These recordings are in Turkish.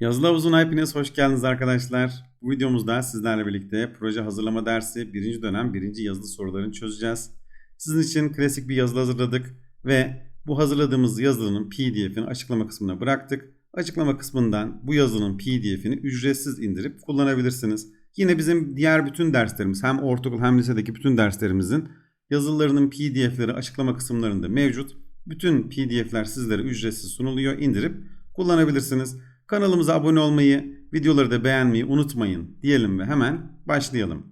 Yazılı havuzuna hepiniz hoş geldiniz arkadaşlar. Bu videomuzda sizlerle birlikte proje hazırlama dersi 1. dönem 1. yazılı sorularını çözeceğiz. Sizin için klasik bir yazılı hazırladık ve bu hazırladığımız yazılının pdf'ini açıklama kısmına bıraktık. Açıklama kısmından bu yazılının pdf'ini ücretsiz indirip kullanabilirsiniz. Yine bizim diğer bütün derslerimiz hem ortaokul hem lisedeki bütün derslerimizin yazılarının pdf'leri açıklama kısımlarında mevcut. Bütün pdf'ler sizlere ücretsiz sunuluyor. İndirip kullanabilirsiniz. Kanalımıza abone olmayı, videoları da beğenmeyi unutmayın diyelim ve hemen başlayalım.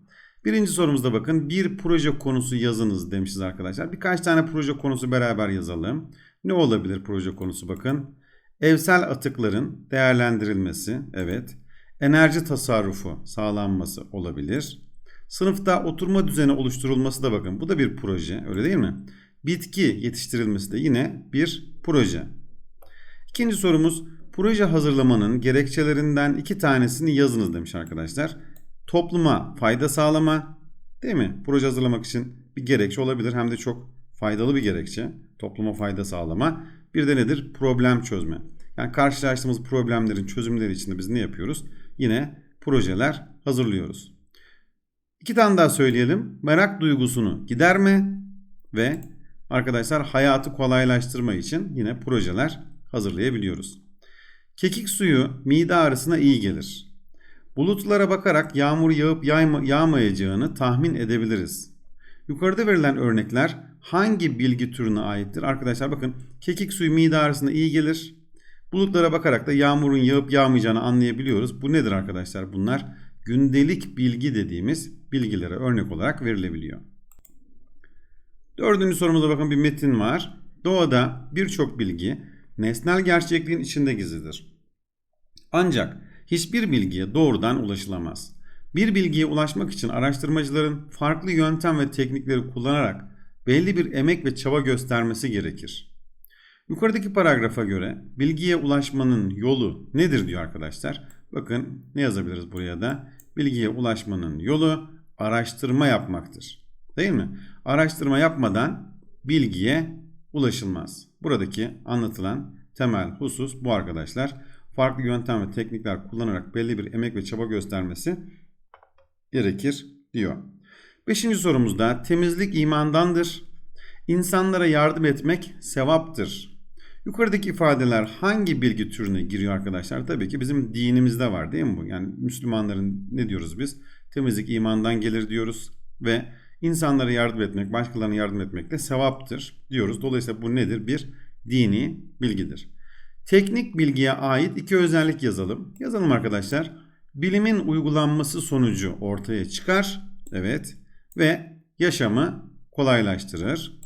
Birinci sorumuzda bakın bir proje konusu yazınız demişiz arkadaşlar. Birkaç tane proje konusu beraber yazalım. Ne olabilir proje konusu bakın. Evsel atıkların değerlendirilmesi, evet. Enerji tasarrufu sağlanması olabilir. Sınıfta oturma düzeni oluşturulması da bakın bu da bir proje öyle değil mi? Bitki yetiştirilmesi de yine bir proje. İkinci sorumuz proje hazırlamanın gerekçelerinden iki tanesini yazınız demiş arkadaşlar. Topluma fayda sağlama değil mi? Proje hazırlamak için bir gerekçe olabilir hem de çok faydalı bir gerekçe. Topluma fayda sağlama. Bir de nedir? Problem çözme. Yani karşılaştığımız problemlerin çözümleri için de biz ne yapıyoruz? Yine projeler hazırlıyoruz. İki tane daha söyleyelim. Merak duygusunu giderme ve arkadaşlar hayatı kolaylaştırma için yine projeler hazırlayabiliyoruz. Kekik suyu mide ağrısına iyi gelir. Bulutlara bakarak yağmur yağıp yağma, yağmayacağını tahmin edebiliriz. Yukarıda verilen örnekler hangi bilgi türüne aittir? Arkadaşlar bakın kekik suyu mide ağrısına iyi gelir. Bulutlara bakarak da yağmurun yağıp yağmayacağını anlayabiliyoruz. Bu nedir arkadaşlar? Bunlar gündelik bilgi dediğimiz bilgilere örnek olarak verilebiliyor. Dördüncü sorumuza bakın bir metin var. Doğada birçok bilgi nesnel gerçekliğin içinde gizlidir. Ancak hiçbir bilgiye doğrudan ulaşılamaz. Bir bilgiye ulaşmak için araştırmacıların farklı yöntem ve teknikleri kullanarak belli bir emek ve çaba göstermesi gerekir. Yukarıdaki paragrafa göre bilgiye ulaşmanın yolu nedir diyor arkadaşlar. Bakın ne yazabiliriz buraya da? Bilgiye ulaşmanın yolu araştırma yapmaktır. Değil mi? Araştırma yapmadan bilgiye ulaşılmaz. Buradaki anlatılan temel husus bu arkadaşlar. Farklı yöntem ve teknikler kullanarak belli bir emek ve çaba göstermesi gerekir diyor. Beşinci sorumuzda temizlik imandandır. İnsanlara yardım etmek sevaptır. Yukarıdaki ifadeler hangi bilgi türüne giriyor arkadaşlar? Tabii ki bizim dinimizde var değil mi bu? Yani Müslümanların ne diyoruz biz? Temizlik imandan gelir diyoruz ve insanlara yardım etmek, başkalarına yardım etmek de sevaptır diyoruz. Dolayısıyla bu nedir? Bir dini bilgidir. Teknik bilgiye ait iki özellik yazalım. Yazalım arkadaşlar. Bilimin uygulanması sonucu ortaya çıkar. Evet. Ve yaşamı kolaylaştırır.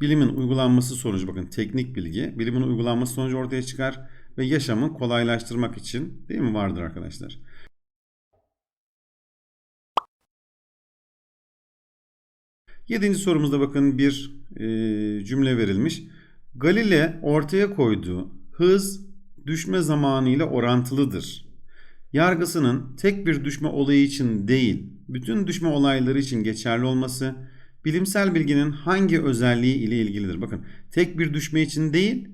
Bilimin uygulanması sonucu bakın teknik bilgi. Bilimin uygulanması sonucu ortaya çıkar ve yaşamı kolaylaştırmak için değil mi vardır arkadaşlar? Yedinci sorumuzda bakın bir e, cümle verilmiş. Galile ortaya koyduğu hız düşme zamanı ile orantılıdır. Yargısının tek bir düşme olayı için değil, bütün düşme olayları için geçerli olması bilimsel bilginin hangi özelliği ile ilgilidir? Bakın tek bir düşme için değil,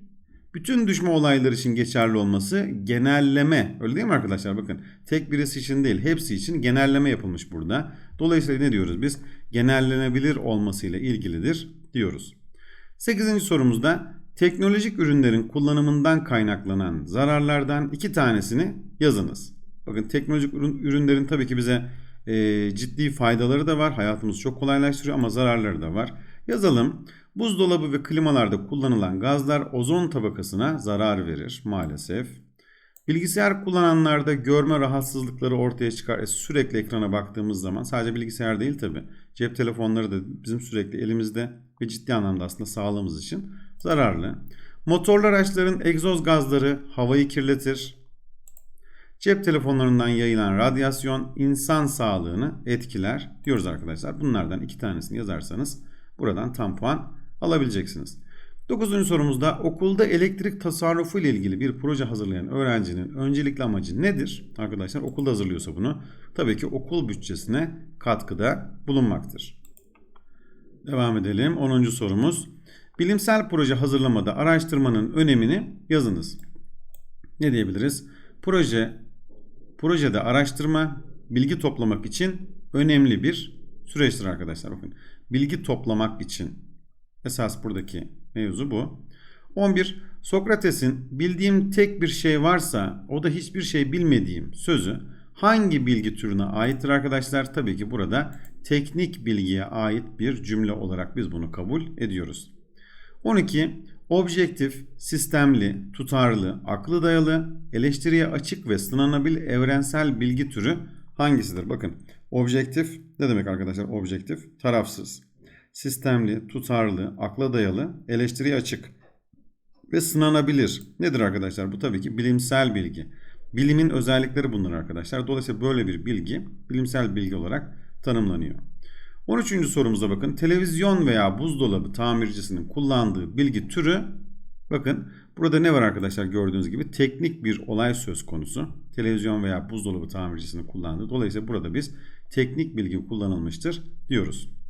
bütün düşme olayları için geçerli olması genelleme. Öyle değil mi arkadaşlar? Bakın tek birisi için değil hepsi için genelleme yapılmış burada. Dolayısıyla ne diyoruz biz? Genellenebilir olmasıyla ilgilidir diyoruz. 8. sorumuzda teknolojik ürünlerin kullanımından kaynaklanan zararlardan iki tanesini yazınız. Bakın teknolojik ürünlerin tabii ki bize e, ciddi faydaları da var. Hayatımızı çok kolaylaştırıyor ama zararları da var. Yazalım. Buzdolabı ve klimalarda kullanılan gazlar ozon tabakasına zarar verir maalesef. Bilgisayar kullananlarda görme rahatsızlıkları ortaya çıkar. E, sürekli ekrana baktığımız zaman sadece bilgisayar değil tabi. Cep telefonları da bizim sürekli elimizde ve ciddi anlamda aslında sağlığımız için zararlı. Motorlu araçların egzoz gazları havayı kirletir. Cep telefonlarından yayılan radyasyon insan sağlığını etkiler diyoruz arkadaşlar. Bunlardan iki tanesini yazarsanız buradan tam puan alabileceksiniz. Dokuzuncu sorumuzda okulda elektrik tasarrufu ile ilgili bir proje hazırlayan öğrencinin öncelikli amacı nedir? Arkadaşlar okulda hazırlıyorsa bunu tabii ki okul bütçesine katkıda bulunmaktır. Devam edelim. 10. sorumuz. Bilimsel proje hazırlamada araştırmanın önemini yazınız. ne diyebiliriz? Proje projede araştırma, bilgi toplamak için önemli bir süreçtir arkadaşlar. Bakın bilgi toplamak için esas buradaki mevzu bu. 11. Sokrates'in bildiğim tek bir şey varsa o da hiçbir şey bilmediğim sözü hangi bilgi türüne aittir arkadaşlar? Tabii ki burada teknik bilgiye ait bir cümle olarak biz bunu kabul ediyoruz. 12. Objektif, sistemli, tutarlı, aklı dayalı, eleştiriye açık ve sınanabilir evrensel bilgi türü hangisidir? Bakın objektif ne demek arkadaşlar? Objektif, tarafsız, sistemli, tutarlı, akla dayalı, eleştiriye açık ve sınanabilir. Nedir arkadaşlar? Bu tabii ki bilimsel bilgi. Bilimin özellikleri bunlar arkadaşlar. Dolayısıyla böyle bir bilgi bilimsel bilgi olarak tanımlanıyor. 13. sorumuza bakın. Televizyon veya buzdolabı tamircisinin kullandığı bilgi türü bakın burada ne var arkadaşlar gördüğünüz gibi teknik bir olay söz konusu. Televizyon veya buzdolabı tamircisinin kullandığı. Dolayısıyla burada biz teknik bilgi kullanılmıştır diyoruz.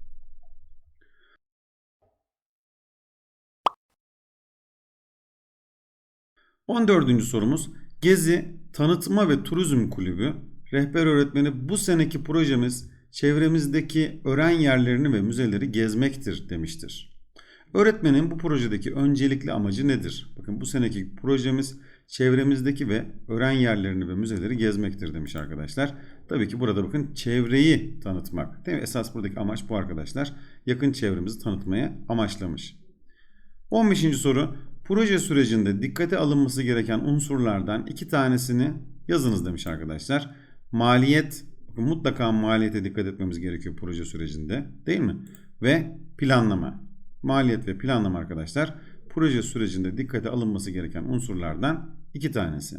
On dördüncü sorumuz Gezi Tanıtma ve Turizm Kulübü rehber öğretmeni bu seneki projemiz çevremizdeki öğren yerlerini ve müzeleri gezmektir demiştir. Öğretmenin bu projedeki öncelikli amacı nedir? Bakın bu seneki projemiz çevremizdeki ve öğren yerlerini ve müzeleri gezmektir demiş arkadaşlar. Tabii ki burada bakın çevreyi tanıtmak. Değil mi? Esas buradaki amaç bu arkadaşlar. Yakın çevremizi tanıtmaya amaçlamış. 15. soru. Proje sürecinde dikkate alınması gereken unsurlardan iki tanesini yazınız demiş arkadaşlar. Maliyet, bakın mutlaka maliyete dikkat etmemiz gerekiyor proje sürecinde değil mi? Ve planlama. Maliyet ve planlama arkadaşlar proje sürecinde dikkate alınması gereken unsurlardan iki tanesi.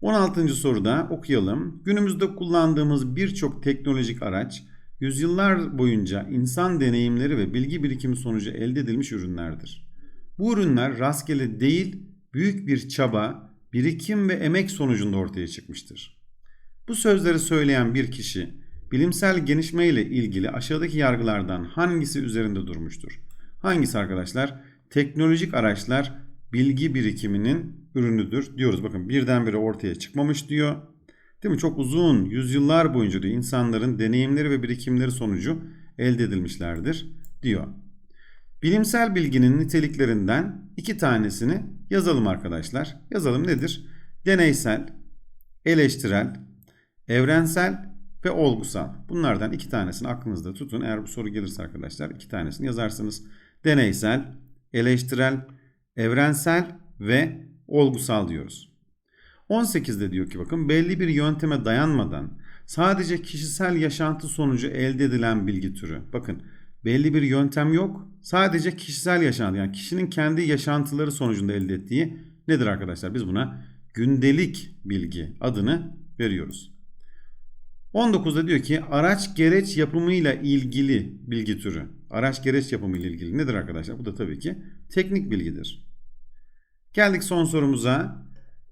16. soruda okuyalım. Günümüzde kullandığımız birçok teknolojik araç yüzyıllar boyunca insan deneyimleri ve bilgi birikimi sonucu elde edilmiş ürünlerdir. Bu ürünler rastgele değil, büyük bir çaba, birikim ve emek sonucunda ortaya çıkmıştır. Bu sözleri söyleyen bir kişi bilimsel gelişme ile ilgili aşağıdaki yargılardan hangisi üzerinde durmuştur? Hangisi arkadaşlar? Teknolojik araçlar bilgi birikiminin ürünüdür diyoruz. Bakın birdenbire ortaya çıkmamış diyor. Değil mi? Çok uzun yüzyıllar boyunca diyor insanların deneyimleri ve birikimleri sonucu elde edilmişlerdir diyor. Bilimsel bilginin niteliklerinden iki tanesini yazalım arkadaşlar. Yazalım nedir? Deneysel, eleştirel, evrensel ve olgusal. Bunlardan iki tanesini aklınızda tutun. Eğer bu soru gelirse arkadaşlar iki tanesini yazarsınız. Deneysel, eleştirel, evrensel ve olgusal diyoruz. 18'de diyor ki bakın belli bir yönteme dayanmadan sadece kişisel yaşantı sonucu elde edilen bilgi türü. Bakın belli bir yöntem yok. Sadece kişisel yaşantı yani kişinin kendi yaşantıları sonucunda elde ettiği nedir arkadaşlar? Biz buna gündelik bilgi adını veriyoruz. 19'da diyor ki araç gereç yapımıyla ilgili bilgi türü. Araç gereç yapımı ile ilgili nedir arkadaşlar? Bu da tabii ki teknik bilgidir. Geldik son sorumuza.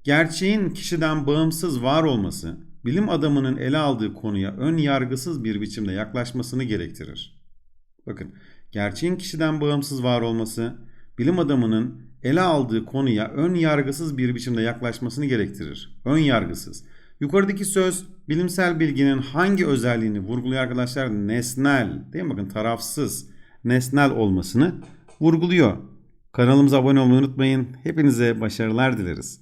Gerçeğin kişiden bağımsız var olması bilim adamının ele aldığı konuya ön yargısız bir biçimde yaklaşmasını gerektirir. Bakın, gerçeğin kişiden bağımsız var olması bilim adamının ele aldığı konuya ön yargısız bir biçimde yaklaşmasını gerektirir. Ön yargısız. Yukarıdaki söz bilimsel bilginin hangi özelliğini vurguluyor arkadaşlar? Nesnel. Değil mi? Bakın tarafsız, nesnel olmasını vurguluyor. Kanalımıza abone olmayı unutmayın. Hepinize başarılar dileriz.